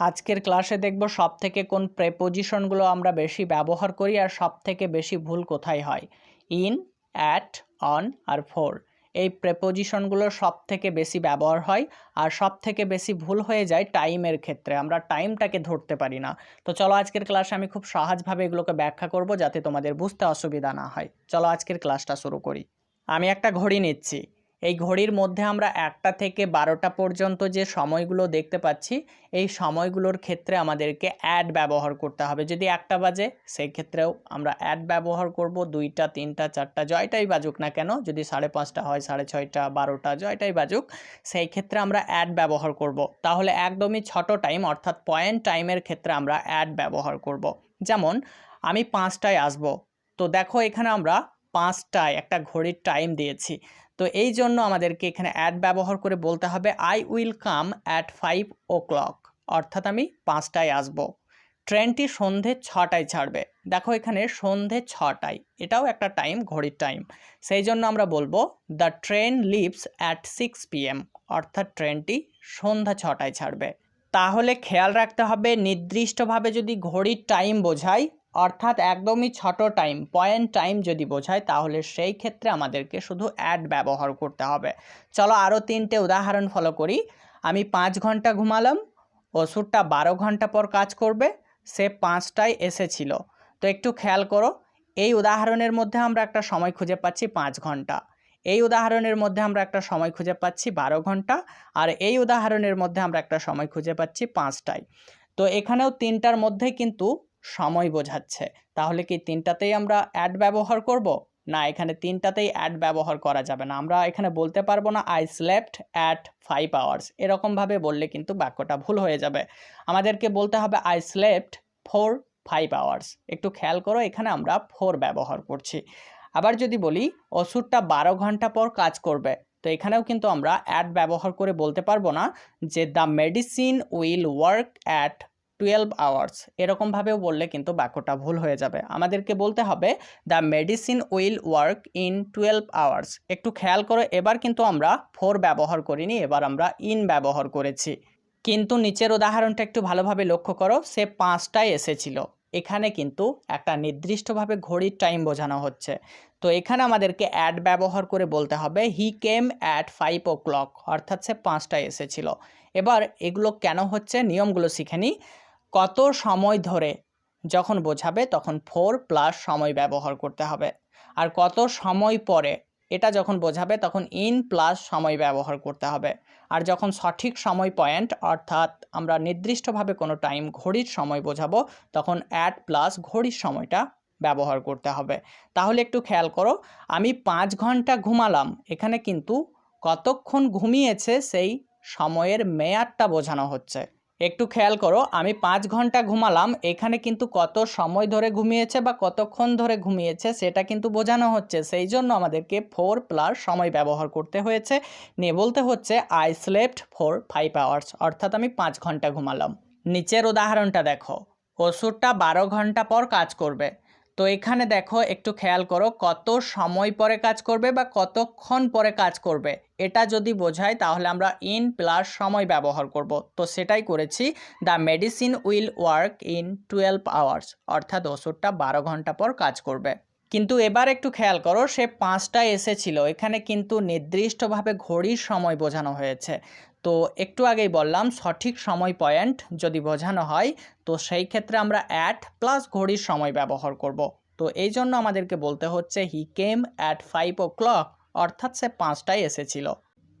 আজকের ক্লাসে দেখব সব থেকে কোন প্রেপোজিশনগুলো আমরা বেশি ব্যবহার করি আর সব থেকে বেশি ভুল কোথায় হয়। ইন অ্যাট অন আর ফোর এই প্রেপোজিশনগুলো সব থেকে বেশি ব্যবহার হয় আর সব থেকে বেশি ভুল হয়ে যায় টাইমের ক্ষেত্রে। আমরা টাইমটাকে ধরতে পারি না। তো চলো আজকের ক্লাসে আমি খুব সহজভাবে এগুলোকে ব্যাখ্যা করব যাতে তোমাদের বুঝতে অসুবিধা না হয়। চলো আজকের ক্লাসটা শুরু করি। আমি একটা ঘড়ি নিচ্ছি। এই ঘড়ির মধ্যে আমরা একটা থেকে বারোটা পর্যন্ত যে সময়গুলো দেখতে পাচ্ছি, এই সময়গুলোর ক্ষেত্রে আমাদেরকে অ্যাড ব্যবহার করতে হবে। যদি একটা বাজে সেই ক্ষেত্রেও আমরা অ্যাড ব্যবহার করব। দুইটা, তিনটা, চারটা জয়টাই বাজুক না কেন, যদি সাড়ে পাঁচটা হয়, সাড়ে ছয়টা, বারোটা জয়টাই বাজুক, সেই ক্ষেত্রে আমরা অ্যাড ব্যবহার করব। তাহলে একদমই ছোট টাইম অর্থাৎ পয়েন্ট টাইমের ক্ষেত্রে আমরা অ্যাড ব্যবহার করব। যেমন, আমি পাঁচটায় আসব। তো দেখো এখানে আমরা পাঁচটায় একটা ঘড়ির টাইম দিয়েছি। তো এই জন্য আমাদেরকে এখানে অ্যাড ব্যবহার করে বলতে হবে I will come at five o'clock অর্থাৎ আমি পাঁচটায় আসব। ট্রেনটি সন্ধে ছটায় ছাড়বে। দেখো এখানে সন্ধে ছটায়। এটাও একটা টাইম ঘড়ির টাইম সেই জন্য আমরা বলব the train leaves at six PM অর্থাৎ ট্রেনটি সন্ধ্যা ছটায় ছাড়বে। তাহলে খেয়াল রাখতে হবে, নির্দিষ্টভাবে যদি ঘড়ির টাইম বোঝায় অর্থাৎ একদমই ছোট টাইম পয়েন্ট টাইম যদি বোঝায়, তাহলে সেই ক্ষেত্রে আমাদেরকে শুধু অ্যাড ব্যবহার করতে হবে। চলো আরও তিনটে উদাহরণ ফলো করি। আমি পাঁচ ঘণ্টা ঘুমালাম, ওষুধটা বারো ঘণ্টা পর কাজ করবে, সে পাঁচটায় এসেছিল। তো একটু খেয়াল করো, এই উদাহরণের মধ্যে আমরা একটা সময় খুঁজে পাচ্ছি পাঁচ ঘণ্টা। এই উদাহরণের মধ্যে আমরা একটা সময় খুঁজে পাচ্ছি বারো ঘণ্টা, আর এই উদাহরণের মধ্যে আমরা একটা সময় খুঁজে পাচ্ছি পাঁচটায়। তো এখানেও তিনটার মধ্যে কিন্তু সময় বোঝাচ্ছে। তাহলে কি তিনটাতেই আমরা অ্যাড ব্যবহার করব? না, এখানে তিনটাতেই অ্যাড ব্যবহার করা যাবে না। আমরা এখানে বলতে পারব না I slept at five hours এরকমভাবে বললে কিন্তু বাক্যটা ভুল হয়ে যাবে। আমাদেরকে বলতে হবে I slept for five hours একটু খেয়াল করো, এখানে আমরা ফোর ব্যবহার করছি। আবার যদি বলি, ওষুধটা বারো ঘণ্টা পর কাজ করবে। তো এখানেও কিন্তু আমরা অ্যাড ব্যবহার করে বলতে পারব না যে the medicine will work at twelve hours এরকমভাবেও বললে কিন্তু বাক্যটা ভুল হয়ে যাবে। আমাদেরকে বলতে হবে the medicine will work in twelve hours একটু খেয়াল করো, এবার কিন্তু আমরা ফোর ব্যবহার করিনি, এবার আমরা ইন ব্যবহার করেছি। কিন্তু নিচের উদাহরণটা একটু ভালোভাবে লক্ষ্য করো, সে পাঁচটায় এসেছিল। এখানে কিন্তু একটা নির্দিষ্টভাবে ঘড়ির টাইম বোঝানো হচ্ছে। তো এখানে আমাদেরকে অ্যাড ব্যবহার করে বলতে হবে he came at five o'clock অর্থাৎ সে পাঁচটায় এসেছিল। এবার এগুলো কেন হচ্ছে? নিয়মগুলো শিখে নিই কত সময় ধরে যখন বোঝাবে তখন ফোর প্লাস সময় ব্যবহার করতে হবে। আর কত সময় পরে এটা যখন বোঝাবে তখন ইন প্লাস সময় ব্যবহার করতে হবে। আর যখন সঠিক সময় পয়েন্ট অর্থাৎ আমরা নির্দিষ্টভাবে কোনো টাইম ঘড়ির সময় বোঝাবো, তখন অ্যাট প্লাস ঘড়ির সময়টা ব্যবহার করতে হবে। তাহলে একটু খেয়াল করো, আমি পাঁচ ঘণ্টা ঘুমালাম, এখানে কিন্তু কতক্ষণ ঘুমিয়েছে সেই সময়ের মেয়াদটা বোঝানো হচ্ছে। একটু খেয়াল করো, আমি পাঁচ ঘণ্টা ঘুমালাম, এখানে কিন্তু কত সময় ধরে ঘুমিয়েছে বা কতক্ষণ ধরে ঘুমিয়েছে সেটা কিন্তু বোঝানো হচ্ছে। সেই জন্য আমাদেরকে ফোর প্লাস সময় ব্যবহার করতে হয়েছে। নিয়ে বলতে হচ্ছে I slept for five hours অর্থাৎ আমি পাঁচ ঘণ্টা ঘুমালাম। নিচের উদাহরণটা দেখো, ওষুধটা বারো ঘণ্টা পর কাজ করবে। তো এখানে দেখো, একটু খেয়াল করো, কত সময় পরে কাজ করবে বা কতক্ষণ পরে কাজ করবে। এটা যদি বোঝায়, তাহলে আমরা ইন প্লাস সময় ব্যবহার করব। তো সেটাই করেছি। The medicine will work in twelve hours অর্থাৎ ওষুধটা বারো ঘণ্টা পর কাজ করবে। কিন্তু এবার একটু খেয়াল করো, সে পাঁচটায় এসেছিল। এখানে কিন্তু নির্দিষ্টভাবে ঘড়ির সময় বোঝানো হয়েছে। তো একটু আগেই বললাম, সঠিক সময় পয়েন্ট যদি বোঝানো হয়, তো সেই ক্ষেত্রে আমরা অ্যাট প্লাস ঘড়ির সময় ব্যবহার করব। তো এই জন্য আমাদেরকে বলতে হচ্ছে he came at five o'clock অর্থাৎ সে পাঁচটায় এসেছিল।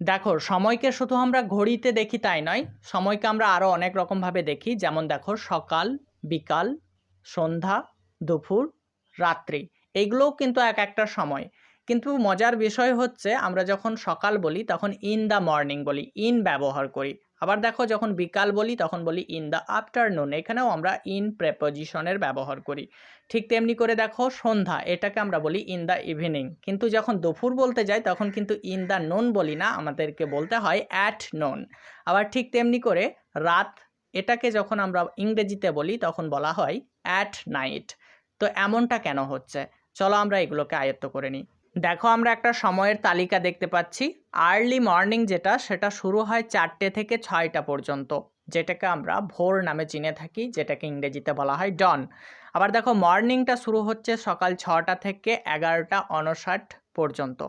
দেখো, সময়কে শুধু আমরা ঘড়িতে দেখি তাই নয়, সময়কে আমরা আরও অনেক রকমভাবে দেখি। যেমন দেখো, সকাল, বিকাল, সন্ধ্যা, দুপুর, রাত্রি এইগুলোও কিন্তু এক একটা সময়। কিন্তু মজার বিষয় হচ্ছে আমরা যখন সকাল বলি তখন ইন দ্য মর্নিং বলি ইন ব্যবহার করি। আবার দেখো যখন বিকাল বলি তখন বলি ইন দ্য আফটারনুন এখানেও আমরা ইন প্রেপোজিশনের ব্যবহার করি। ঠিক তেমনি করে দেখো সন্ধ্যা, এটাকে আমরা বলি ইন দ্য ইভিনিং কিন্তু যখন দুপুর বলতে যাই তখন কিন্তু ইন দ্য নুন বলি না, আমাদেরকে বলতে হয় অ্যাট নুন আবার ঠিক তেমনি করে রাত, এটাকে যখন আমরা ইংরেজিতে বলি তখন বলা হয় অ্যাট নাইট তো এমনটা কেন হচ্ছে? চলো আমরা এগুলোকে আয়ত্ত করে নিই। দেখো আমরা একটা সময়ের তালিকা দেখতে পাচ্ছি। আর্লি মর্নিং যেটা, সেটা শুরু হয় চারটে থেকে ছয়টা পর্যন্ত, যেটাকে আমরা ভোর নামে চিনে থাকি, যেটাকে ইংরেজিতে বলা হয় ডন আবার দেখো মর্নিংটা শুরু হচ্ছে সকাল ছটা থেকে এগারোটা অনষাট পর্যন্ত।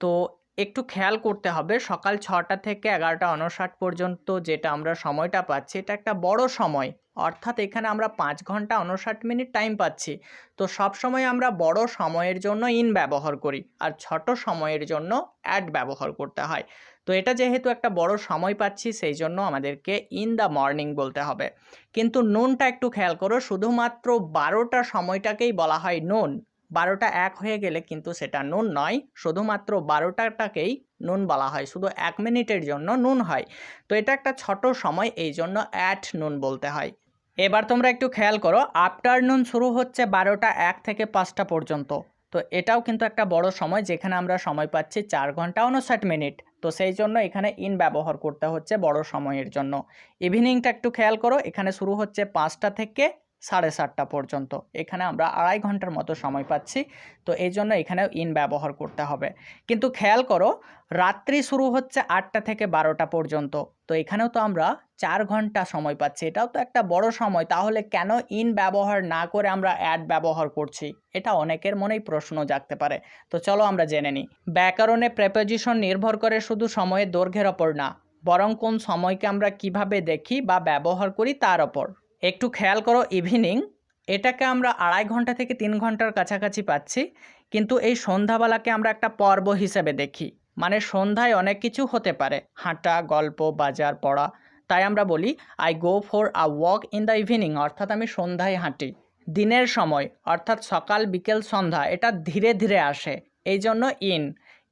তো একটু খেয়াল করতে হবে। সকাল ছটা থেকে এগারোটা উনষাট পর্যন্ত যেটা আমরা সময়টা পাচ্ছি, এটা একটা বড় সময়। অর্থাৎ এখানে আমরা পাঁচ ঘণ্টা উনষাট মিনিট টাইম পাচ্ছি। তো সব সময় আমরা বড় সময়ের জন্য ইন ব্যবহার করি আর ছোট সময়ের জন্য অ্যাড ব্যবহার করতে হয়। তো এটা যেহেতু একটা বড় সময় পাচ্ছি, সেই জন্য আমাদেরকে ইন দ্য মর্নিং বলতে হবে। কিন্তু নুনটা একটু খেয়াল করো, শুধুমাত্র বারোটা সময়টাকেই বলা হয় নুন বারোটা এক হয়ে গেলে কিন্তু সেটা নুন নয়। শুধুমাত্র বারোটাটাকেই নুন বলা হয়। শুধু এক মিনিটের জন্য নুন হয়। তো এটা একটা ছোট সময়, এই জন্য অ্যাট নুন বলতে হয়। এবার তোমরা একটু খেয়াল করো, আফটারনুন শুরু হচ্ছে বারোটা এক থেকে পাঁচটা পর্যন্ত। তো এটাও কিন্তু একটা বড় সময়, যেখানে আমরা সময় পাচ্ছি চার ঘণ্টা উনষাট মিনিট। তো সেই জন্য এখানে ইন ব্যবহার করতে হচ্ছে বড় সময়ের জন্য। ইভিনিংটা একটু খেয়াল করো, এখানে শুরু হচ্ছে পাঁচটা থেকে সাড়ে সাতটা পর্যন্ত। এখানে আমরা আড়াই ঘণ্টার মতো সময় পাচ্ছি। তো এই জন্য এখানেও ইন ব্যবহার করতে হবে। কিন্তু খেয়াল করো, রাত্রি শুরু হচ্ছে আটটা থেকে বারোটা পর্যন্ত। তো এখানেও তো আমরা চার ঘণ্টা সময় পাচ্ছি। এটাও তো একটা বড় সময়। তাহলে কেন ইন ব্যবহার না করে আমরা অ্যাড ব্যবহার করছি? এটা অনেকের মনেই প্রশ্ন জাগতে পারে। তো চলো আমরা জেনে নিই। ব্যাকরণে প্রেপোজিশন নির্ভর করে শুধু সময়ের দৈর্ঘ্যের ওপর না, বরং কোন সময়কে আমরা কীভাবে দেখি বা ব্যবহার করি তার ওপর। একটু খেয়াল করো ইভিনিং এটাকে আমরা আড়াই ঘণ্টা থেকে তিন ঘণ্টার কাছাকাছি পাচ্ছি। কিন্তু এই সন্ধ্যাবেলাকে আমরা একটা পর্ব হিসেবে দেখি। মানে সন্ধ্যায় অনেক কিছু হতে পারে। হাঁটা, গল্প, বাজার, পড়া। তাই আমরা বলি I go for a walk in the evening অর্থাৎ আমি সন্ধ্যায় হাঁটি। দিনের সময়, অর্থাৎ সকাল, বিকেল, সন্ধ্যা, এটা ধীরে ধীরে আসে। এই জন্য ইন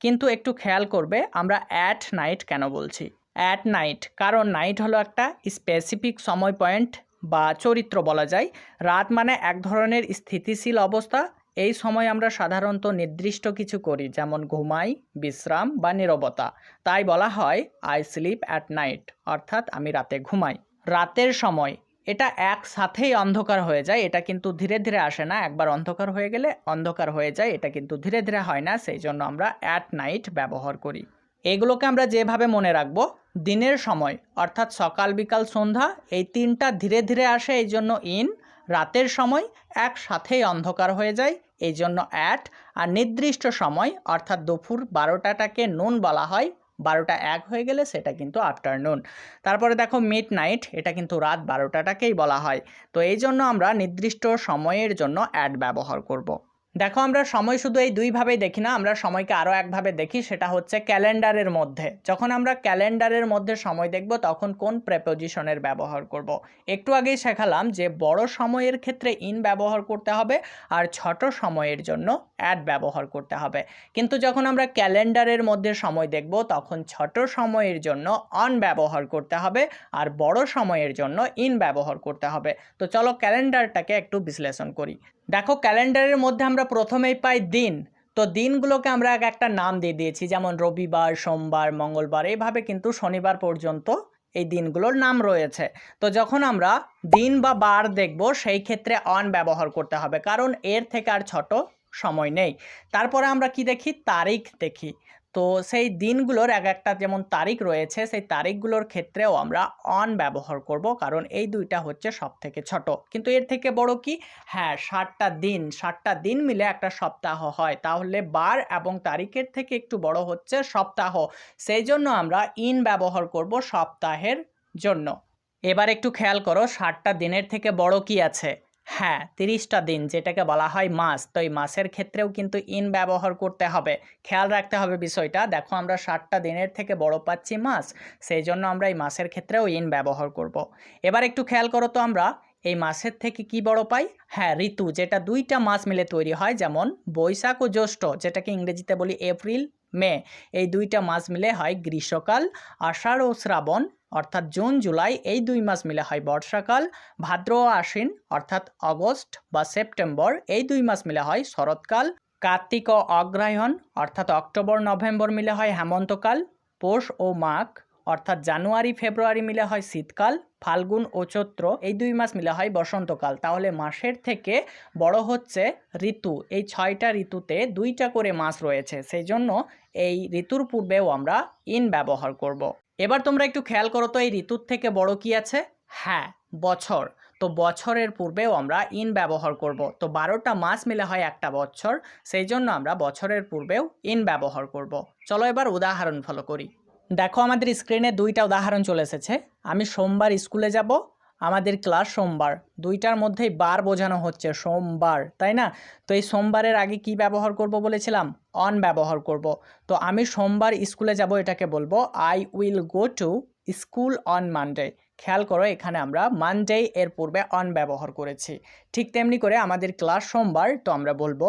কিন্তু একটু খেয়াল করবে, আমরা অ্যাট নাইট কেন বলছি? অ্যাট নাইট কারণ নাইট হলো একটা স্পেসিফিক সময় পয়েন্ট বা চরিত্র বলা যায়। রাত মানে এক ধরনের স্থিতিশীল অবস্থা। এই সময় আমরা সাধারণত নির্দিষ্ট কিছু করি, যেমন ঘুমাই, বিশ্রাম বা নীরবতা। তাই বলা হয় আই স্লিপ অ্যাট নাইট অর্থাৎ আমি রাতে ঘুমাই। রাতের সময়, এটা একসাথেই অন্ধকার হয়ে যায়, এটা কিন্তু ধীরে ধীরে আসে না। একবার অন্ধকার হয়ে গেলে অন্ধকার হয়ে যায়, এটা কিন্তু ধীরে ধীরে হয় না। সেই জন্য আমরা অ্যাট নাইট ব্যবহার করি। এগুলোকে আমরা যেভাবে মনে রাখব, দিনের সময়, অর্থাৎ সকাল, বিকাল, সন্ধ্যা, এই তিনটা ধীরে ধীরে আসে, এই জন্য ইন, রাতের সময় একসাথেই অন্ধকার হয়ে যায়, এই জন্য অ্যাট, আর নির্দিষ্ট সময়, অর্থাৎ দুপুর বারোটাটাকে নুন বলা হয়, বারোটা এক হয়ে গেলে সেটা কিন্তু আফটারনুন তারপরে দেখো মিড নাইট এটা কিন্তু রাত বারোটাটাকেই বলা হয়, তো এই জন্য আমরা নির্দিষ্ট সময়ের জন্য অ্যাড ব্যবহার করব। দেখো, আমরা সময় শুধু এই দুইভাবেই দেখি না, আমরা সময়কে আরও একভাবে দেখি, সেটা হচ্ছে ক্যালেন্ডারের মধ্যে। যখন আমরা ক্যালেন্ডারের মধ্যে সময় দেখব, তখন কোন প্রেপোজিশনের ব্যবহার করব। একটু আগেই শেখালাম যে বড় সময়ের ক্ষেত্রে ইন ব্যবহার করতে হবে, আর ছোট সময়ের জন্য অ্যাড ব্যবহার করতে হবে। কিন্তু যখন আমরা ক্যালেন্ডারের মধ্যে সময় দেখব, তখন ছোট সময়ের জন্য অন ব্যবহার করতে হবে, আর বড় সময়ের জন্য ইন ব্যবহার করতে হবে। তো চলো ক্যালেন্ডারটাকে একটু বিশ্লেষণ করি। দেখো, ক্যালেন্ডারের মধ্যে আমরা প্রথমেই পাই দিন। তো দিনগুলোকে আমরা এক একটা নাম দিয়ে দিয়েছি, যেমন রবিবার, সোমবার, মঙ্গলবার। এইভাবে কিন্তু শনিবার পর্যন্ত এই দিনগুলোর নাম রয়েছে। তো যখন আমরা দিন বা বার দেখব, সেই ক্ষেত্রে অন ব্যবহার করতে হবে, কারণ এর থেকে আর ছোট সময় নেই। তারপরে আমরা কি দেখি? তারিখ দেখি। তো সেই দিনগুলোর এক একটা যেমন তারিখ রয়েছে, সেই তারিখগুলোর ক্ষেত্রেও আমরা অন ব্যবহার করব। কারণ এই দুইটা হচ্ছে সব থেকে ছোট। কিন্তু এর থেকে বড় কি? হ্যাঁ ষাটটা দিন। ষাটটা দিন মিলে একটা সপ্তাহ হয়। তাহলে বার এবং তারিখের থেকে একটু বড় হচ্ছে সপ্তাহ। সেই জন্য আমরা ইন ব্যবহার করব সপ্তাহের জন্য। এবার একটু খেয়াল করো ষাটটা দিনের থেকে বড় কি আছে? হ্যাঁ তিরিশটা দিন যেটাকে বলা হয় মাস। তো এই মাসের ক্ষেত্রেও কিন্তু ইন ব্যবহার করতে হবে। খেয়াল রাখতে হবে বিষয়টা। দেখো আমরা ষাটটা দিনের থেকে বড় পাচ্ছি মাস সেই জন্য আমরা এই মাসের ক্ষেত্রেও ইন ব্যবহার করব। এবার একটু খেয়াল করো তো আমরা, এই মাসের থেকে কি বড় পাই? হ্যাঁ ঋতু, যেটা দুইটা মাস মিলে তৈরি হয়। যেমন বৈশাখ ও জ্যৈষ্ঠ, যেটাকে ইংরেজিতে বলি এপ্রিল, মে, এই দুইটা মাস মিলে হয় গ্রীষ্মকাল, আষাঢ় ও শ্রাবণ। অর্থাৎ জুন, জুলাই এই দুই মাস মিলে হয় বর্ষাকাল, ভাদ্র ও আশ্বিন অর্থাৎ অগস্ট বা সেপ্টেম্বর এই দুই মাস মিলে হয় শরৎকাল, কার্তিক ও অগ্রহায়ণ অর্থাৎ অক্টোবর, নভেম্বর মিলে হয় হেমন্তকাল, পৌষ ও মাঘ অর্থাৎ জানুয়ারি, ফেব্রুয়ারি মিলে হয় শীতকাল, ফাল্গুন ও চৈত্র এই দুই মাস মিলে হয় বসন্তকাল। তাহলে মাসের থেকে বড় হচ্ছে ঋতু। এই ছয়টা ঋতুতে দুইটা করে মাস রয়েছে। সেই জন্য এই ঋতুর পূর্বেও আমরা ইন ব্যবহার করব। এবার তোমরা একটু খেয়াল করো তো, এই ঋতুর থেকে বড় কি আছে? হ্যাঁ বছর। তো বছরের পূর্বেও আমরা ইন ব্যবহার করব। তো বারোটা মাস মিলে হয় একটা বছর, সেই জন্য আমরা বছরের পূর্বেও ইন ব্যবহার করব। চলো এবার উদাহরণ ফলো করি। দেখো, আমাদের স্ক্রিনে দুইটা উদাহরণ চলে এসেছে। আমি সোমবার স্কুলে যাব আমাদের ক্লাস সোমবার। দুইটার মধ্যেই বার বোঝানো হচ্ছে সোমবার, তাই না? তো এই সোমবারের আগে কি ব্যবহার করব বলেছিলাম? অন ব্যবহার করব। তো আমি সোমবার স্কুলে যাব এটাকে বলব I will go to school on Monday. খেয়াল করো এখানে আমরা মানডে এর পূর্বে অন ব্যবহার করেছি। ঠিক তেমনি করে আমাদের ক্লাস সোমবার, তো আমরা বলব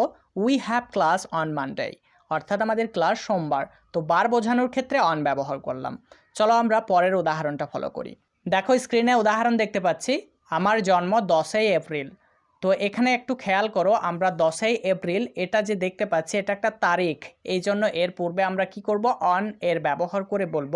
we have class on Monday. অর্থাৎ আমাদের ক্লাস সোমবার। তো বার বোঝানোর ক্ষেত্রে অন ব্যবহার করলাম। চলো আমরা পরের উদাহরণটা ফলো করি। দেখো স্ক্রিনে উদাহরণ দেখতে পাচ্ছি, আমার জন্ম দশই এপ্রিল। তো এখানে একটু খেয়াল করো, আমরা দশই এপ্রিল, এটা যে দেখতে পাচ্ছি, এটা একটা তারিখ। এই জন্য এর পূর্বে আমরা কি করব? অন এর ব্যবহার করে বলব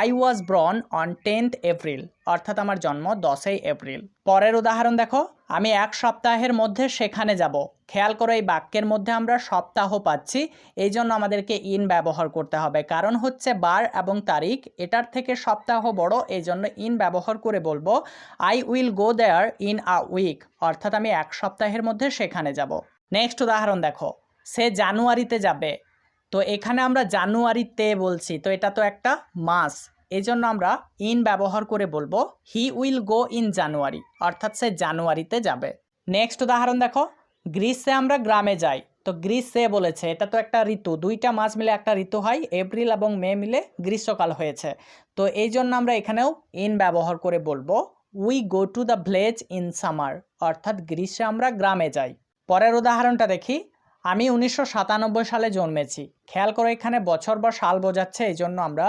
I was born on tenth April অর্থাৎ আমার জন্ম দশই এপ্রিল। পরের উদাহরণ দেখো। আমি এক সপ্তাহের মধ্যে সেখানে যাব। খেয়াল করো, এই বাক্যের মধ্যে আমরা সপ্তাহ পাচ্ছি। এই জন্য আমাদেরকে ইন ব্যবহার করতে হবে। কারণ হচ্ছে বার এবং তারিখ। এটার থেকে সপ্তাহ বড়। এই জন্য ইন ব্যবহার করে বলব I will go there in a week অর্থাৎ আমি এক সপ্তাহের মধ্যে সেখানে যাব। নেক্সট উদাহরণ দেখো। সে জানুয়ারিতে যাবে। তো এখানে আমরা জানুয়ারিতে বলছি। তো এটা তো একটা মাস। এই জন্য আমরা ইন ব্যবহার করে বলব he will go in January অর্থাৎ সে জানুয়ারিতে যাবে। নেক্সট উদাহরণ দেখো, গ্রীষ্মে আমরা গ্রামে যাই। তো গ্রীষ্মে বলেছে, এটা তো একটা ঋতু, দুইটা মাস মিলে একটা ঋতু হয়, এপ্রিল এবং মে মিলে গ্রীষ্মকাল হয়েছে। তো এই জন্য আমরা এখানেও ইন ব্যবহার করে বলব we go to the village in summer অর্থাৎ গ্রীষ্মে আমরা গ্রামে যাই। পরের উদাহরণটা দেখি, আমি উনিশশো সাতানব্বই সালে জন্মেছি। খেয়াল করে এখানে বছর বা সাল বোঝাচ্ছে এই জন্য আমরা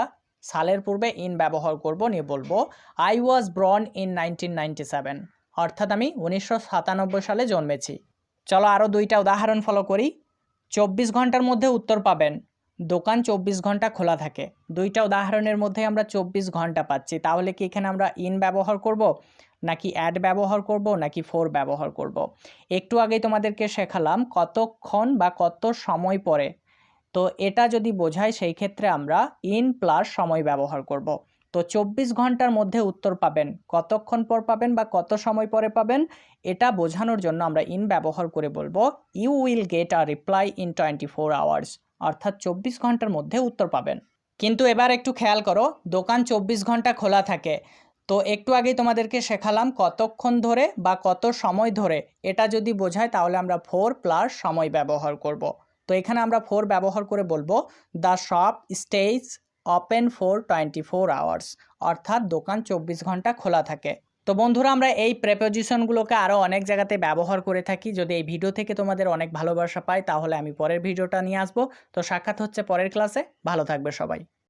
সালের পূর্বে ইন ব্যবহার করব, নিয়ে বলব। I was born in nineteen ninety seven অর্থাৎ আমি উনিশশো সাতানব্বই সালে জন্মেছি। চলো আরও দুইটা উদাহরণ ফলো করি। চব্বিশ ঘণ্টার মধ্যে উত্তর পাবেন। দোকান চব্বিশ ঘণ্টা খোলা থাকে। দুইটা উদাহরণের মধ্যে আমরা চব্বিশ ঘণ্টা পাচ্ছি। তাহলে কি এখানে আমরা ইন ব্যবহার করব, নাকি অ্যাড ব্যবহার করব, নাকি ফোর ব্যবহার করব? একটু আগেই তোমাদেরকে শেখালাম কতক্ষণ বা কত সময় পরে তো এটা যদি বোঝায়, সেই ক্ষেত্রে আমরা ইন প্লাস সময় ব্যবহার করব। তো চব্বিশ ঘণ্টার মধ্যে উত্তর পাবেন। কতক্ষণ পর পাবেন বা কত সময় পরে পাবেন, এটা বোঝানোর জন্য আমরা ইন ব্যবহার করে বলব you will get a reply in twenty four hours অর্থাৎ চব্বিশ ঘণ্টার মধ্যে উত্তর পাবেন। কিন্তু এবার একটু খেয়াল করো, দোকান চব্বিশ ঘণ্টা খোলা থাকে। তো একটু আগেই তোমাদেরকে শেখালাম কতক্ষণ ধরে বা কত সময় ধরে। এটা যদি বোঝায়, তাহলে আমরা ফোর প্লাস সময় ব্যবহার করব। তো এখানে আমরা ফোর ব্যবহার করে বলব the shop stays open for twenty four hours অর্থাৎ দোকান চব্বিশ ঘণ্টা খোলা থাকে। তো বন্ধুরা, আমরা এই প্রেপোজিশনগুলোকে আরও অনেক জায়গাতে ব্যবহার করে থাকি। যদি এই ভিডিও থেকে তোমাদের অনেক ভালোবাসা পাই, তাহলে আমি পরের ভিডিওটা নিয়ে আসব। তো সাক্ষাৎ হচ্ছে পরের ক্লাসে ভালো থাকবে সবাই।